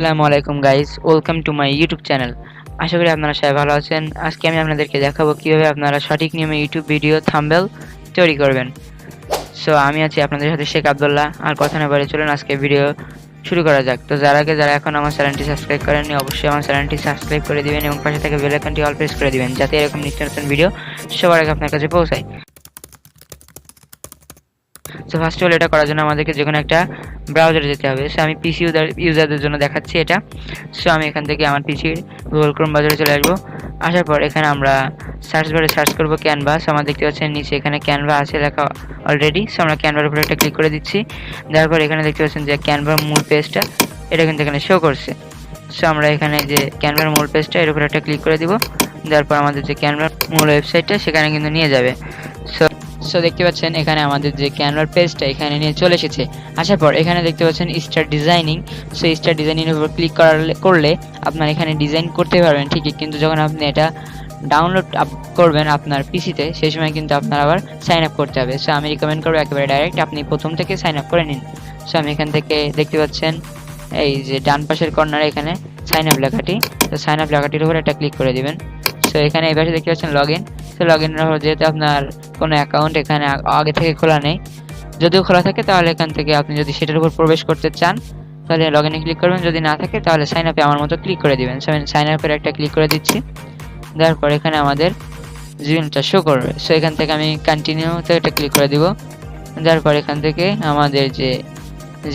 আসসালামু আলাইকুম guys welcome to my YouTube channel আশা করি আপনারা সবাই ভালো আছেন। আজকে আমি আপনাদেরকে দেখাবো কীভাবে আপনারা সঠিক নিয়মে ইউটিউব ভিডিও থাম্বেল তৈরি করবেন। সো আমি আছি আপনাদের সাথে শেখ আবদুল্লাহ। আর কথা না বলে চলুন, আজকে ভিডিও শুরু করা যাক। তো যার আগে যারা এখন আমার চ্যানেলটি সাবস্ক্রাইব করেননি, অবশ্যই আমার চ্যানেলটি সাবস্ক্রাইব করে দিবেন এবং পাশে থেকে বেল আইকনটি অল প্রেস করে দিবেন, যাতে এরকম নিত্য নতুন ভিডিও সবার আগে আপনার কাছে পৌঁছায়। সো ফার্স্ট অল এটা করার জন্য আমাদেরকে যে কোনো একটা ব্রাউজারে যেতে হবে। সো আমি পিসি ইউজার ইউজারদের জন্য দেখাচ্ছি এটা। সো আমি এখান থেকে আমার পিসির গুগল ক্রোম ব্রাউজারে চলে আসব। আসার পর এখানে আমরা সার্চ বারে সার্চ করব ক্যানভাস আমার দেখতে পাচ্ছেন নিচে এখানে ক্যানভা আছে লেখা অলরেডি সো আমরা ক্যানভার উপরে একটা ক্লিক করে দিচ্ছি। দেওয়ার পর এখানে দেখতে পাচ্ছেন যে ক্যানভার মূল পেজটা এটা কিন্তু এখানে শো করছে। সো আমরা এখানে যে ক্যানভার মূল পেজটা এর উপরে একটা ক্লিক করে দিব। দেওয়ার পর আমাদের যে ক্যানভার মূল ওয়েবসাইটটা সেখানে কিন্তু নিয়ে যাবে। সো দেখতে পাচ্ছেন এখানে আমাদের যে ক্যানভার পেজটা এখানে নিয়ে চলে এসেছে। আসার পর এখানে দেখতে পাচ্ছেন star designing so star designing এর উপর ক্লিক করালে করলে আপনার এখানে ডিজাইন করতে পারবেন ঠিকই। কিন্তু যখন আপনি এটা ডাউনলোড আপ করবেন আপনার পিসিতে সেই সময় কিন্তু আপনার আবার সাইন আপ করতে হবে। সো আমি রিকমেন্ড করব একেবারে ডাইরেক্ট আপনি প্রথম থেকে সাইন আপ করে নিন। সো আমি এখান থেকে দেখতে পাচ্ছেন এই যে ডান পাশের কর্নারে এখানে সাইন আপ লেখাটি। তো সাইন আপ লেখাটির উপর একটা ক্লিক করে দিবেন। সো এখানে এই পাশে দেখতে পাচ্ছেন লগ ইন তো লগ ইন যেহেতু আপনার কোনো অ্যাকাউন্ট এখানে আগে থেকে খোলা নেই। যদিও খোলা থাকে, তাহলে এখান থেকে আপনি যদি সেটার উপর প্রবেশ করতে চান, তাহলে লগ ইনে ক্লিক করবেন। যদি না থাকে, তাহলে সাইন আপে আমার মতো ক্লিক করে দিবেন। সাইন আপের একটা ক্লিক করে দিচ্ছি। দেওয়ার পর এখানে আমাদের জিমেলটা শো করবে। সো এখান থেকে আমি কন্টিনিউতে একটা ক্লিক করে দিব। দেওয়ার পর এখান থেকে আমাদের যে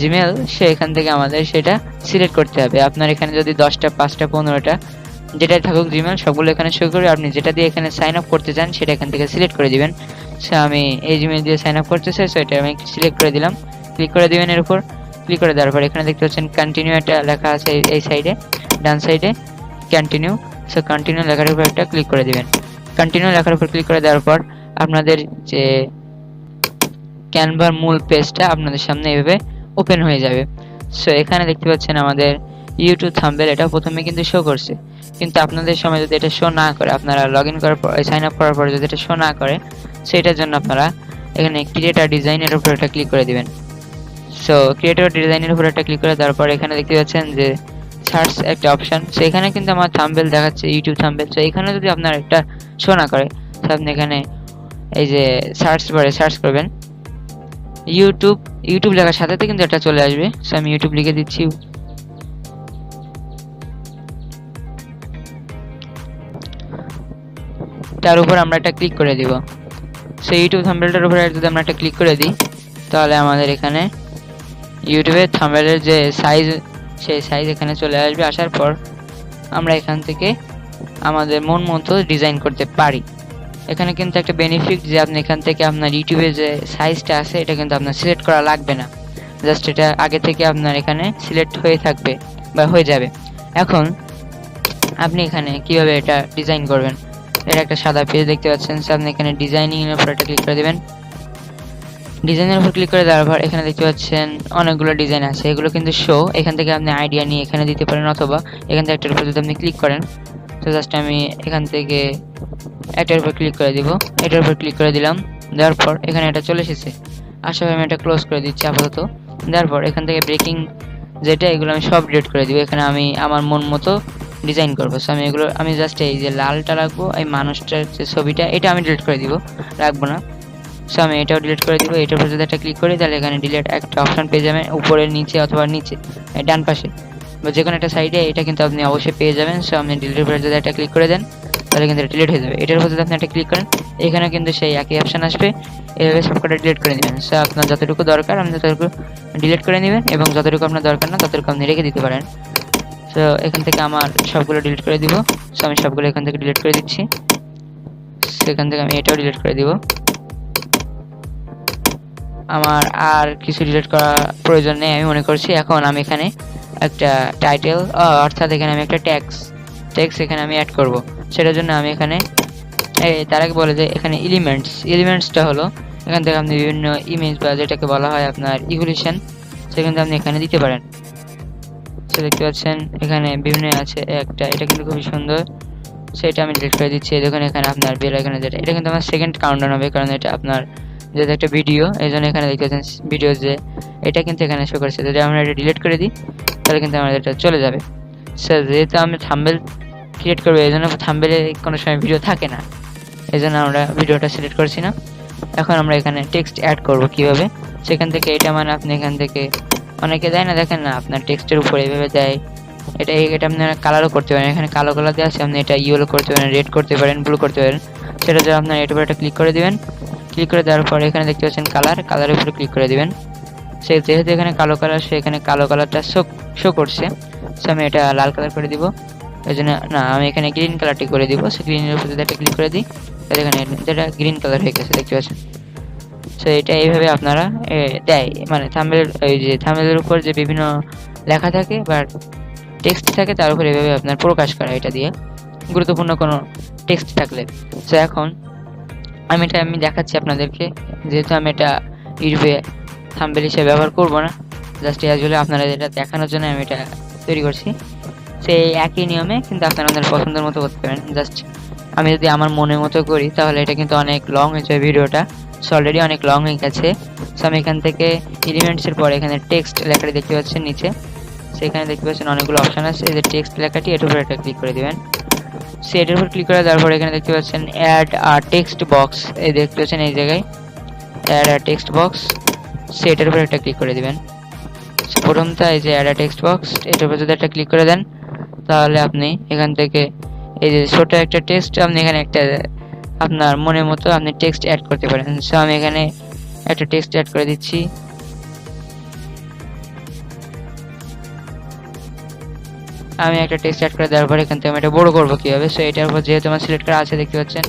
জিমেল সে এখান থেকে আমাদের সেটা সিলেক্ট করতে হবে। আপনার এখানে যদি দশটা, পাঁচটা, পনেরোটা যেটাই থাকুক জিমেল সবগুলো এখানে শো করে। আপনি যেটা দিয়ে এখানে সাইন আপ করতে চান, সেটা এখান থেকে সিলেক্ট করে দিবেন। সো আমি এই জিমেল দিয়ে সাইন আপ করতে চাই সো এটা আমি সিলেক্ট করে দিলাম। ক্লিক করে দিবেন এর উপর। ক্লিক করে দেওয়ার পর এখানে দেখতে পাচ্ছেন কন্টিনিউ একটা লেখা আছে এই- সাইডে ডান সাইডে কন্টিনিউ সো কন্টিনিউ লেখার উপর একটা ক্লিক করে দিবেন। কন্টিনিউ লেখার উপর ক্লিক করে দেওয়ার পর আপনাদের যে ক্যানভার মূল পেজটা আপনাদের সামনে এভাবে ওপেন হয়ে যাবে। সো এখানে দেখতে পাচ্ছেন আমাদের ইউটিউব থাম্বেল এটা প্রথমে কিন্তু শো করছে। কিন্তু আপনাদের সময় যদি এটা শো না করে, আপনারা লগ ইন করার পর সাইন আপ করার পরে যদি এটা শো না করে সেটার জন্য আপনারা এখানে ক্রিয়েটার ডিজাইনের উপর একটা ক্লিক করে দিবেন। সো ক্রিয়েটার ডিজাইনের উপর একটা ক্লিক করে দেওয়ার পর এখানে দেখতে পাচ্ছেন যে সার্চ একটা অপশন সো এখানে কিন্তু আমার থাম্বেল দেখাচ্ছে ইউটিউব থাম্বেল সো এখানে যদি আপনার একটা শো না করে তো আপনি এখানে এই যে সার্চ বারে সার্চ করবেন। ইউটিউব ইউটিউব লেখার সাথে কিন্তু এটা চলে আসবে। সো আমি ইউটিউব লিখে দিচ্ছি। তার উপর আমরা একটা ক্লিক করে দিব। সো ইউটিউব থাম্বেলটার উপরে যদি আমরা একটা ক্লিক করে দিই, তাহলে আমাদের এখানে ইউটিউবের থাম্বেলের যে সাইজ সেই সাইজ এখানে চলে আসবে। আসার পর আমরা এখান থেকে আমাদের মন মতো ডিজাইন করতে পারি। এখানে কিন্তু একটা বেনিফিট যে আপনি এখান থেকে আপনার ইউটিউবে যে সাইজটা আছে, এটা কিন্তু আপনার সিলেক্ট করা লাগবে না। জাস্ট এটা আগে থেকে আপনার এখানে সিলেক্ট হয়ে থাকবে বা হয়ে যাবে। এখন আপনি এখানে কীভাবে এটা ডিজাইন করবেন? এর একটা সাদা পেজ দেখতে পাচ্ছেন। আপনি এখানে ডিজাইনিং এর উপর ক্লিক করে দেবেন। ডিজাইনের উপর ক্লিক করে দেওয়ার পর এখানে দেখতে পাচ্ছেন অনেকগুলো ডিজাইন আছে। এগুলো কিন্তু শো এখান থেকে আপনি আইডিয়া নিয়ে এখানে দিতে পারেন অথবা এখান থেকে একটার উপর যদি আপনি ক্লিক করেন, তো জাস্ট আমি এখান থেকে একটার উপর ক্লিক করে দিব। এটার উপর ক্লিক করে দিলাম। দেওয়ার পর এখানে এটা চলে এসেছে। আশা করি আমি এটা ক্লোজ করে দিচ্ছি আপাতত। দেওয়ার পর এখান থেকে ব্রেকিং যেটা, এগুলো আমি সব ডিলিট করে দিব। এখানে আমি আমার মন মতো ডিজাইন করব। সো আমি এগুলো, আমি জাস্ট এই যে লালটা রাখব, এই মানুষটার যে ছবিটা, এটা আমি ডিলিট করে দিব, রাখব না। সো আমি এটাও ডিলিট করে দিব, এটার উপর যদি একটা ক্লিক করি, তাহলে এখানে ডিলিট একটা অপশন পেয়ে যাবেন, উপরে, নিচে অথবা নিচে ডান পাশে। বা যে কোনো একটা সাইডে এটা কিন্তু আপনি অবশ্যই পেয়ে যাবেন। সো আপনি ডিলিট উপরে যদি একটা ক্লিক করে দেন, তাহলে কিন্তু ডিলিট হয়ে যাবে। এটার উপর যদি আপনি একটা ক্লিক করেন, এখানে কিন্তু সেই একই অপশন আসবে। এভাবে সবকটা ডিলিট করে নেবেন। সো আপনার যতটুকু দরকার, আপনি ততটুকু ডিলিট করে নেবেন এবং যতটুকু আপনার দরকার না, ততটুকু আপনি রেখে দিতে পারেন। তো এখান থেকে আমার সবগুলো ডিলিট করে দিব। সো আমি সবগুলো এখান থেকে ডিলিট করে দিচ্ছি। সেখান থেকে আমি এটাও ডিলিট করে দিব। আমার আর কিছু ডিলিট করা প্রয়োজন নেই, আমি মনে করছি। এখন আমি এখানে একটা টাইটেল অর্থাৎ এখানে আমি একটা ট্যাক্স ট্যাক্স এখানে আমি অ্যাড করব। সেটার জন্য আমি এখানে তার আগে বলে যে এখানে এলিমেন্টস এলিমেন্টসটা হলো, এখান থেকে আপনি বিভিন্ন ইমেজ বা যেটাকে বলা হয় আপনার ইভলিউশন সেখান থেকে আপনি এখানে দিতে পারেন। সে দেখতে পাচ্ছেন, এখানে বিভিন্ন আছে একটা, এটা কিন্তু খুবই সুন্দর। সেটা আমি ডিলিট করে দিচ্ছি দেখুন এখানে আপনার বেল এখানে যেটা। এটা কিন্তু আমার সেকেন্ড কাউন্টার হবে, কারণ এটা আপনার যেহেতু একটা ভিডিও এই জন্য এখানে দেখতে পাচ্ছেন ভিডিও যে এটা কিন্তু এখানে শো করছে। যদি আমরা এটা ডিলিট করে দিই, তাহলে কিন্তু আমাদের এটা চলে যাবে। সো যেহেতু আমি থাম্বেল ক্রিয়েট করব, এই জন্য থাম্বেলে কোনো সময় ভিডিও থাকে না। এই জন্য আমরা ভিডিওটা সিলেক্ট করছি না। এখন আমরা এখানে টেক্সট অ্যাড করব কীভাবে? সেখান থেকে এটা মানে আপনি এখান থেকে অনেকে দেয় না, দেখেন না, আপনার টেক্সটের উপরে এভাবে দেয়। এটা এটা আপনারা কালারও করতে পারেন। এখানে কালো কালার দেওয়া আছে, আপনি এটা ইয়েলো করতে পারেন রেড করতে পারেন ব্লু করতে পারেন। সেটা যে আপনার এটার উপরে একটা ক্লিক করে দিবেন। ক্লিক করে দেওয়ার পরে এখানে দেখতে পাচ্ছেন কালার কালারের উপরে ক্লিক করে দেবেন। সে যেহেতু এখানে কালো কালার সে এখানে কালো কালারটা শো শো করছে, সো আমি এটা লাল কালার করে দিব। ওই জন্য, না, আমি এখানে গ্রিন কালারটি করে দিব। সে গ্রিনের উপরে একটা ক্লিক করে দিই এখানে যেটা গ্রিন কালার হয়ে গেছে, দেখতে পাচ্ছেন। সো এটা এইভাবে আপনারা দেয়। মানে থাম্বেলের ওই যে থাম্বেলের উপর যে বিভিন্ন লেখা থাকে বা টেক্সট থাকে, তার উপর এভাবে আপনার প্রকাশ করা এটা দিয়ে। গুরুত্বপূর্ণ কোনো টেক্সট থাকলে। সো এখন আমি এটা, আমি দেখাচ্ছি আপনাদেরকে। যেহেতু আমি এটা ইউটিউবে থাম্বেল হিসেবে ব্যবহার করব না জাস্ট আসলে আপনারা এটা দেখানোর জন্য আমি এটা তৈরি করছি। সেই একই নিয়মে কিন্তু আপনারা আপনাদের পছন্দের মতো করতে পারেন। জাস্ট আমি যদি আমার মনের মতো করি, তাহলে এটা কিন্তু অনেক লং হয়ে যাবে ভিডিওটা সো অলরেডি অনেক লং হয়ে গেছে। সো আমি এখান থেকে এলিমেন্টসের পরে এখানে টেক্সট লেখাটি দেখতে পাচ্ছেন নিচে। সেখানে দেখতে পাচ্ছেন অনেকগুলো অপশন আছে। এই যে টেক্সট লেখাটি, এটার উপর একটা ক্লিক করে দিবেন। সো এটার উপর ক্লিক করে দেওয়ার পরে এখানে দেখতে পাচ্ছেন অ্যাড আর টেক্সট বক্স এই দেখতে পাচ্ছেন এই জায়গায় অ্যাড আর টেক্সট বক্স সেটার উপর একটা ক্লিক করে দিবেন। প্রথমটা এই যে অ্যাড টেক্সট বক্স এটার উপর যদি একটা ক্লিক করে দেন, তাহলে আপনি এখান থেকে এই যে ছোট একটা টেক্সট আপনি এখানে একটা আপনার মনের মতো আপনি টেক্সট অ্যাড করতে পারেন। সো আমি এখানে একটা টেক্সট অ্যাড করে দিচ্ছি। আমি একটা টেক্সট অ্যাড করে দেওয়ার পর এখান থেকে আমি এটা বড় করব কীভাবে? সো এটার উপর যেহেতু আমার সিলেক্ট করা আছে, দেখতে পাচ্ছেন?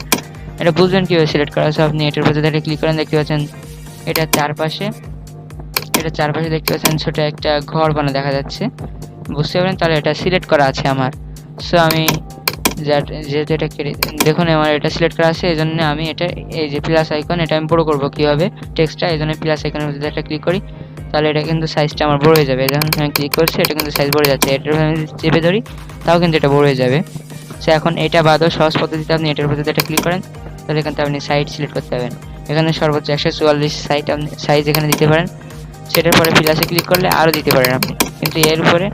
এটা বুঝবেন কীভাবে সিলেক্ট করা? আছে আপনি এটার উপর যদি ক্লিক করেন, দেখতে পাচ্ছেন এটার চারপাশে, এটা চারপাশে দেখতে পাচ্ছেন, ছোট একটা ঘর বানা দেখা যাচ্ছে। বুঝতে পারেন তাহলে এটা সিলেক্ট করা আছে আমার। সো আমি যেহেতু এটা দেখুন আমার এটা সিলেক্ট করা আছে এই জন্য আমি এটা, এই যে প্লাস আইকন এটা আমি বড় করব কীভাবে? টেক্সটটা এই জন্য প্লাস আইকনের যদি একটা ক্লিক করি, তাহলে এটা কিন্তু সাইজটা আমার বড় হয়ে যাবে। যখন আমি ক্লিক করছি, এটা কিন্তু সাইজ বড় যাচ্ছে। এটার আমি চেপে ধরি, তাও কিন্তু এটা বড় হয়ে যাবে। সো এখন এটা বাদও সহজ পদ্ধতিতে আপনি এটার যদি একটা ক্লিক করেন, তাহলে এখান থেকে আপনি সাইজ সিলেক্ট করতে পারবেন। এখানে সর্বোচ্চ একশো চুয়াল্লিশ সাইট আপনি সাইজ এখানে দিতে পারেন। সেটার পরে প্লাসে ক্লিক করলে আরও দিতে পারেন আপনি। কিন্তু এর উপরে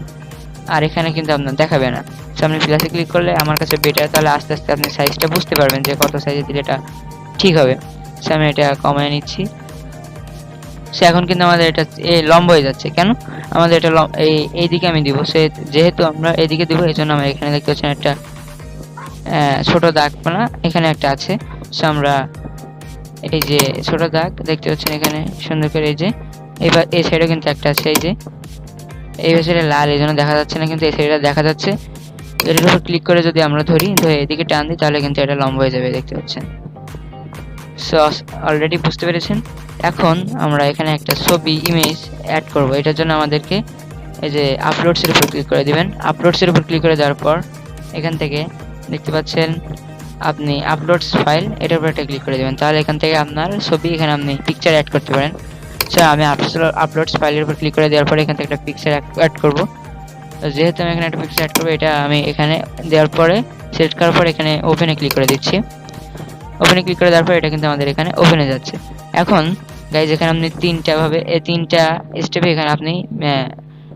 আর এখানে কিন্তু আপনার দেখাবে না। সো আপনি প্লাসে ক্লিক করলে আমার কাছে বেটার তাহলে আস্তে আস্তে আপনি সাইজটা বুঝতে পারবেন যে কত সাইজে দিলে এটা ঠিক হবে। সো আমি এটা কমায় নিচ্ছি। সে এখন কিন্তু আমাদের এটা এই লম্ব হয়ে যাচ্ছে। কেন? আমাদের এটা এই এইদিকে আমি দিব। সে যেহেতু আমরা এইদিকে দিব এই জন্য আমরা এখানে দেখতে পাচ্ছেন একটা ছোট দাগ না এখানে একটা আছে। সো আমরা এই যে ছোট দাগ দেখতে পাচ্ছেন এখানে, সুন্দর করে এই যে, এবার এই সাইডে কিন্তু একটা আছে, এই যে। এই সাইডে লাল, এই জন্য দেখা যাচ্ছে না, কিন্তু এই সাইডে দেখা যাচ্ছে। এটার উপর ক্লিক করে যদি আমরা ধরি ধরে এদিকে টান দিই, তাহলে কিন্তু এটা লম্বা হয়ে যাবে, দেখতে পাচ্ছেন? সো অলরেডি বুঝতে পেরেছেন? এখন আমরা এখানে একটা ছবি ইমেজ অ্যাড করব। এটার জন্য আমাদেরকে এই যে আপলোডসের উপর ক্লিক করে দিবেন। আপলোডসের উপর ক্লিক করে দেওয়ার পর এখান থেকে দেখতে পাচ্ছেন, আপনি আপলোডস ফাইল এটার উপর একটা ক্লিক করে দেবেন। তাহলে এখান থেকে আপনার ছবি, এখানে আপনি পিকচার অ্যাড করতে পারেন। সো আমি আপলোডস ফাইলের উপর ক্লিক করে দেওয়ার পরে এখান থেকে একটা পিকচার অ্যাড করব। তো যেহেতু আমি এখানে একটা পিকচার অ্যাড করব, এটা আমি এখানে দেওয়ার পরে সিলেক্ট করার পর এখানে ওপেনে ক্লিক করে দিচ্ছি। ওপেনে ক্লিক করে দেওয়ার পর এটা কিন্তু আমাদের এখানে ওপেনে যাচ্ছে। এখন গাইজ এখানে আপনি তিনটা ভাবে এই তিনটা স্টেপে এখানে আপনি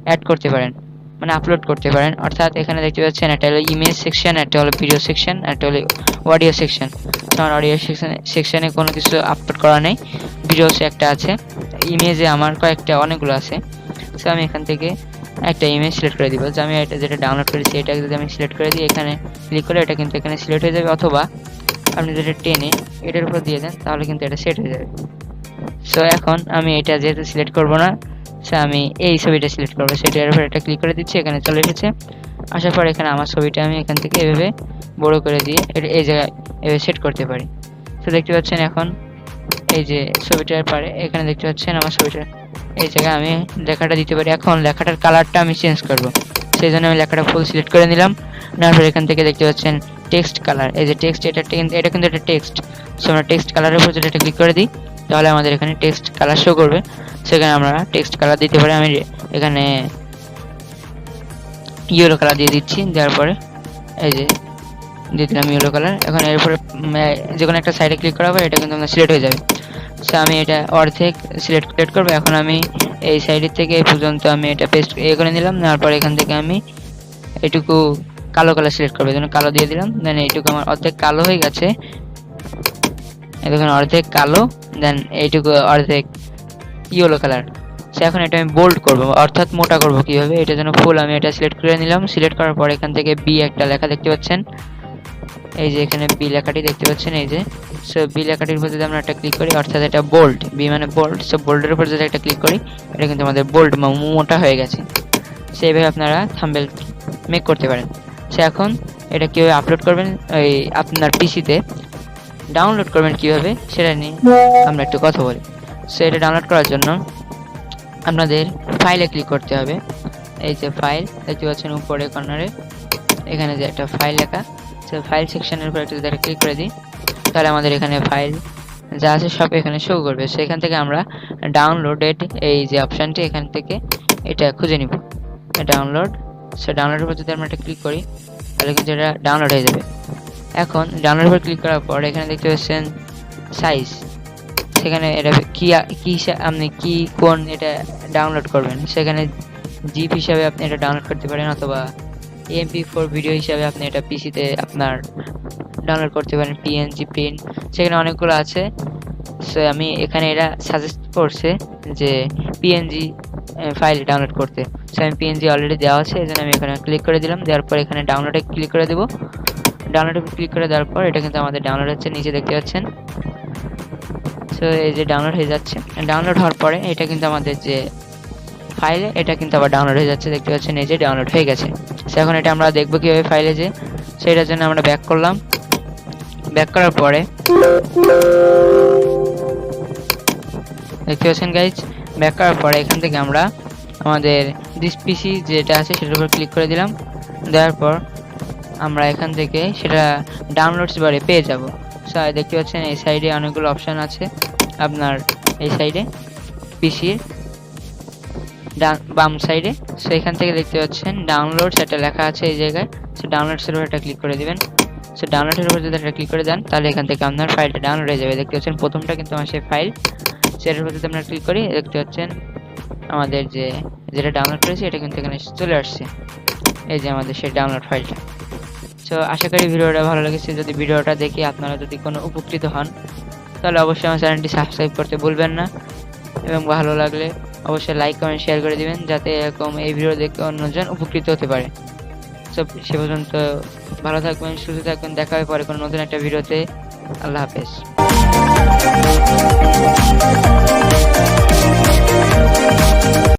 অ্যাড করতে পারেন। মানে আপলোড করতে পারেন। অর্থাৎ এখানে দেখতে পাচ্ছেন, একটা হলো ইমেজ সেকশন একটা হলো ভিডিও সেকশন একটা হলো অডিও সেকশন আমার অডিও সেকশন সেকশনে কোনো কিছু আপলোড করা নেই। ভিডিওস একটা আছে। ইমেজে আমার কয়েকটা, অনেকগুলো আছে। সো আমি এখান থেকে একটা ইমেজ সিলেক্ট করে দিব। যে আমি এটা যেটা ডাউনলোড করেছি এটা যদি আমি সিলেক্ট করে দিই, এখানে ক্লিক করে এটা কিন্তু এখানে সিলেক্ট হয়ে যাবে। অথবা আপনি যদি টেনে এটার উপর দিয়ে দেন, তাহলে কিন্তু এটা সেট হয়ে যাবে। সো এখন আমি এটা যেহেতু সিলেক্ট করব না সো আমি এই ছবিটা সিলেক্ট করব। সেটার উপর এটা ক্লিক করে দিচ্ছি, এখানে চলে এসেছে। আসার পর এখানে আমার ছবিটা আমি এখান থেকে এভাবে বড় করে দিয়ে এটা এই জায়গায় এভাবে সেট করতে পারি। তো দেখতে পাচ্ছেন এখন এই যে ছবিটার পারে, এখানে দেখতে পাচ্ছেন আমার ছবিটা এই জায়গায় আমি লেখাটা দিতে পারি। এখন লেখাটার কালারটা আমি চেঞ্জ করব। সেই জন্য আমি লেখাটা ফুল সিলেক্ট করে নিলাম। নেওয়ার পর এখান থেকে দেখতে পাচ্ছেন টেক্সট কালার এই যে টেক্সট এটা এটা কিন্তু একটা টেক্সট সো আমরা টেক্সট কালারের উপর যদি ক্লিক করে দিই, তাহলে আমাদের এখানে টেক্সট কালার শো করবে। সেখানে আমরা টেক্সট কালার দিতে পারি। আমি এখানে ইয়েলো কালার দিয়ে দিচ্ছি। দেওয়ার পরে এই যে দিয়ে দিলাম ইয়েলো কালার এখন এরপরে যে কোনো একটা সাইডে ক্লিক করা হবে এটা কিন্তু আমাদের সিলেক্ট হয়ে যাবে। সো আমি এটা অর্ধেক সিলেক্ট সিলেক্ট করব। এখন আমি এই সাইডের থেকে এই পর্যন্ত আমি এটা পেস্ট ইয়ে করে নিলাম। নেওয়ার পর এখান থেকে আমি এটুকু কালো কালার সিলেক্ট করব। এই জন্য কালো দিয়ে দিলাম দেন এইটুকু আমার অর্ধেক কালো হয়ে গেছে। এই দেখুন, অর্ধেক কালো দেন এইটুকু অর্ধেক ইয়েলো কালার সে এখন এটা আমি বোল্ড করব, অর্থাৎ মোটা করব কীভাবে? এটা যেন ফুল আমি এটা সিলেক্ট করে নিলাম। সিলেক্ট করার পর এখান থেকে বি একটা লেখা দেখতে পাচ্ছেন। এই যে এখানে বি লেখাটি দেখতে পাচ্ছেন, এই যে। সো বি লেখাটির উপর যদি আমরা একটা ক্লিক করি, অর্থাৎ এটা বোল্ড বি মানে বোল্ড সো বোল্ডের উপর যদি একটা ক্লিক করি, এটা কিন্তু আমাদের বোল্ড মোটা হয়ে গেছে। সেইভাবে আপনারা থাম্বেল মেক করতে পারেন। সে এখন এটা কীভাবে আপলোড করবেন ওই আপনার পিসিতে ডাউনলোড করবেন কীভাবে, সেটা নিয়ে আমরা একটু কথা বলি। সো এটা ডাউনলোড করার জন্য আপনাদের ফাইলে ক্লিক করতে হবে। এই যে ফাইল দেখতে পাচ্ছেন উপরে কর্নারে এখানে যে একটা ফাইল লেখা সে ফাইল সেকশনের উপর একটু যদি ক্লিক করে দিই তাহলে আমাদের এখানে ফাইল যা আছে সব এখানে শো করবে। সেখান থেকে আমরা ডাউনলোডেড এই যে অপশানটি এখান থেকে এটা খুঁজে নিব। ডাউনলোড সে ডাউনলোডের উপর যদি আমরা একটা ক্লিক করি, তাহলে কিন্তু এটা ডাউনলোড হয়ে যাবে। এখন ডাউনলোড উপর ক্লিক করার পর এখানে দেখতে পাচ্ছেন সাইজ সেখানে এটা কি কি আপনি কি, কোন এটা ডাউনলোড করবেন। সেখানে জিপ হিসাবে আপনি এটা ডাউনলোড করতে পারেন, অথবা এমপি ফোর ভিডিও হিসাবে আপনি এটা পিসিতে আপনার ডাউনলোড করতে পারেন পিএনজি পিন সেখানে অনেকগুলো আছে। সো আমি এখানে এরা সাজেস্ট করছে যে পিএনজি ফাইল ডাউনলোড করতে। সো আমি পিএনজি অলরেডি দেওয়া আছে এই জন্য আমি এখানে ক্লিক করে দিলাম। দেওয়ার পর এখানে ডাউনলোডে ক্লিক করে দেবো। ডাউনলোডে ক্লিক করে দেওয়ার পর এটা কিন্তু আমাদের ডাউনলোড হচ্ছে, নিচে দেখতে পাচ্ছেন। সো এই যে ডাউনলোড হয়ে যাচ্ছে। ডাউনলোড হওয়ার পরে এটা কিন্তু আমাদের যে ফাইলে এটা কিন্তু আবার ডাউনলোড হয়ে যাচ্ছে। দেখতে পাচ্ছেন, এই যে ডাউনলোড হয়ে গেছে। সো এখন এটা আমরা দেখব কীভাবে ফাইলে যে। সেটার জন্য আমরা ব্যাক করলাম। ব্যাক করার পরে। দেখতে পাচ্ছেন গাইজ ব্যাক করার পরে এখান থেকে আমরা আমাদের দিস পিসি যেটা আছে সেটার উপর ক্লিক করে দিলাম। দেওয়ার পর আমরা এখান থেকে সেটা ডাউনলোডস বারে পেয়ে যাব। সো দেখতে পাচ্ছেন এই সাইডে অনেকগুলো অপশান আছে। আপনার এই সাইডে পিসির ডান, বাম সাইডে সো এখান থেকে দেখতে পাচ্ছেন ডাউনলোডস একটা লেখা আছে এই জায়গায়। সো ডাউনলোডসের উপর একটা ক্লিক করে দিবেন। সো ডাউনলোডের উপর যদি একটা ক্লিক করে দেন, তাহলে এখান থেকে আপনার ফাইলটা ডাউনলোড হয়ে যাবে। দেখতে পাচ্ছেন, প্রথমটা কিন্তু আমার সেই ফাইল সেটার উপর যদি আমরা ক্লিক করি, দেখতে পাচ্ছেন, আমাদের যে, যেটা ডাউনলোড করেছি, এটা কিন্তু এখানে চলে আসছে। এই যে আমাদের সেই ডাউনলোড ফাইলটা সো আশা করি ভিডিওটা ভালো লেগেছে। যদি ভিডিওটা দেখে আপনারা যদি কোনো উপকৃত হন, তাহলে অবশ্যই আমার চ্যানেলটি সাবস্ক্রাইব করতে ভুলবেন না। এবং ভালো লাগলে অবশ্যই লাইক কমেন্ট শেয়ার করে দিবেন, যাতে এরকম এই ভিডিও দেখে অন্যজন উপকৃত হতে পারে। সো সে পর্যন্ত ভালো থাকবেন, সুস্থ থাকবেন, দেখা হবে পরে কোনো নতুন একটা ভিডিওতে। আল্লাহ হাফেজ।